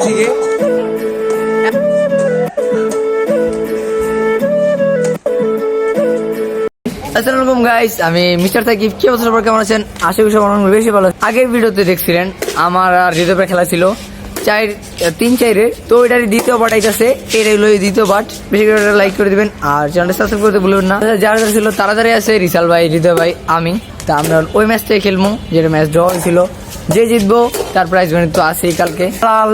আগের দিকে। আসসালামু আলাইকুম আমি মিস্টার সাকিব। কি বছর পর কেমন আছেন? আশা করি সবার বেশি ভালো। আগের ভিডিওতে দেখছিলেন, আমার আর হৃদয়ের খেলা ছিল। চার, তিন চাইরে। তো এটার দ্বিতীয় পার্ট আইতাছে। এটাই হলো দ্বিতীয় পার্ট বেশি করে লাইক করে দিবেন। আর চ্যানেলটা সাবস্ক্রাইব করতে ভুলবেন না। যারা যারা ছিল, তাড়াতাড়ি আছে। রিসাল ভাই হৃদয় ভাই, আমি। তা আমরা ওই ম্যাচটাই খেলব যেটা ম্যাচ ড্র হয়েছিল। যে জিতবো তার প্রাইজ মানি তো আছেই কালকে। লাল।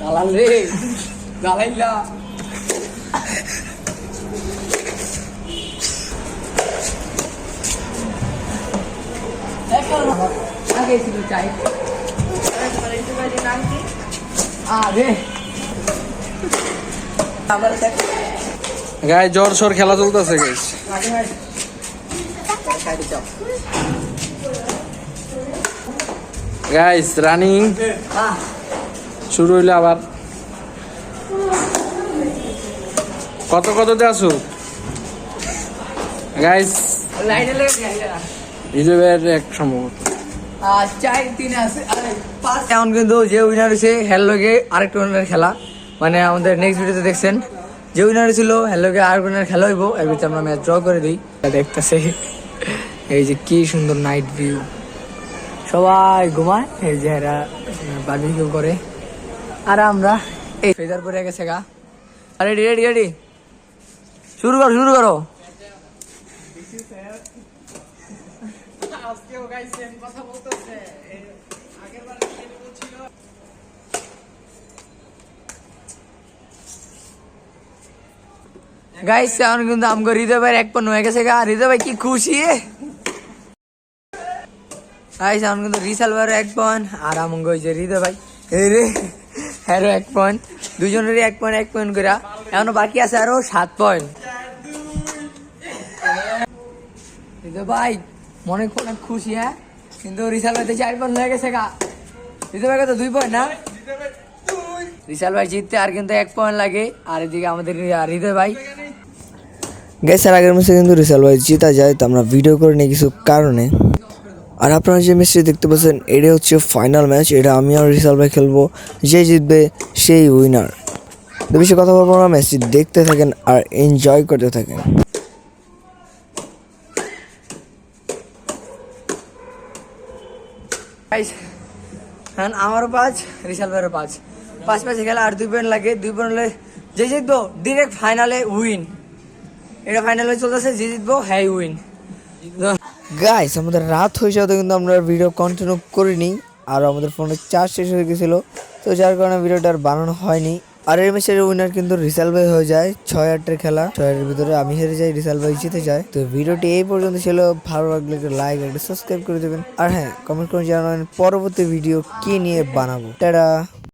দালাল রে। দালাইলা আগে ছিল চাই। আরে। গায়ে জ্বর সর খেলা চলতেছে গাইস গাইস রানিং শুরু হইলে আবার। কত কততে আসো গাইস হিসেবের এক সম্ভবত। আছে এখন কিন্তু যে উইনার হয়েছে হ্যালোকে আরেকটা উইনার খেলা। মানে আমাদের নেক্সট ভিডিওতে দেখছেন, যে উইনার ছিল হ্যালোকে আর উইনার খেলা হইব, এর ভিতরে আমরা ম্যাচ ড্র করে দিই। দেখতেছে, এই যে কি সুন্দর নাইট ভিউ সবাই ঘুমায়, এই যে এরা বার্বিকিউ করে। আর আমরা, এই ফেজার পরে গেছে গা। আরে রেডি রেডি রেডি শুরু করো শুরু করো। গাইস এখন কিন্তু আমগো হৃদয় ভাই এক পণ্য হয়ে গেছে গা। হৃদয় ভাই কি খুশি? গাইস এখন কিন্তু রিসাল ভাইয়ের এক পয়েন্ট আর আমগো যে হৃদয় ভাই। রে, হ্যারো এক পয়েন্ট দুজনেরই এক পয়েন্ট এক পয়েন্ট করে এখনও বাকি আছে আরও সাত পয়েন্ট হৃদয় ভাই, মনে অনেক খুশি হ্যাঁ? কিন্তু রিসাল ভাই তো চার পয়েন্ট হয়ে গেছে গা। হৃদয় ভাই কত? দুই পয়েন্ট না? রিসাল ভাই জিততে আর কিন্তু এক পয়েন্ট লাগে। আর এদিকে আমাদের হৃদয় ভাই গ্যাসের আগের ম্যাচে কিন্তু রিসাল ভাই জিতা যায়, তো আমরা ভিডিও করে নিই কিছু কারণে। আর আপনারা যে ম্যাচটি দেখতে পাচ্ছেন, এটা হচ্ছে ফাইনাল ম্যাচ এটা আমি আর রিসাল ভাই খেলব, যে জিতবে সেই উইনার তো বেশি কথা বলব না ম্যাচটি দেখতে থাকেন আর এনজয় করতে থাকেন। হ্যাঁ আমারও পাঁচ, রিসাল ভাইয়েরও পাঁচ। পাঁচ পাঁচ খেলা আর দুই পয়েন্ট লাগে, দুই পয়েন্ট লাগে যে জিতবো ডিরেক্ট ফাইনালে উইন এটা ফাইনালে চলতেছে যে জিতবো হ্যাঁ উইন গাইস আমাদের রাত হয়ে যাওয়াতে কিন্তু আমরা ভিডিও কন্টিনিউ করিনি, আর আমাদের ফোনে চার্জ শেষ হয়ে গেছিল, তো যার কারণে ভিডিওটা আর বানানো হয়নি। আর এই ম্যাচের উইনার কিন্তু রিসাল ভাই হয়ে যায়, ছয় আটের খেলা। ছয় আটের ভিতরে আমি হেরে যাই, রিসাল ভাই জিতে যায়। তো ভিডিওটি এই পর্যন্ত ছিল, ভালো লাগলে একটা লাইক একটা সাবস্ক্রাইব করে দেবেন। আর হ্যাঁ কমেন্ট করে জানাবেন পরবর্তী ভিডিও কি নিয়ে বানাবো। টাটা!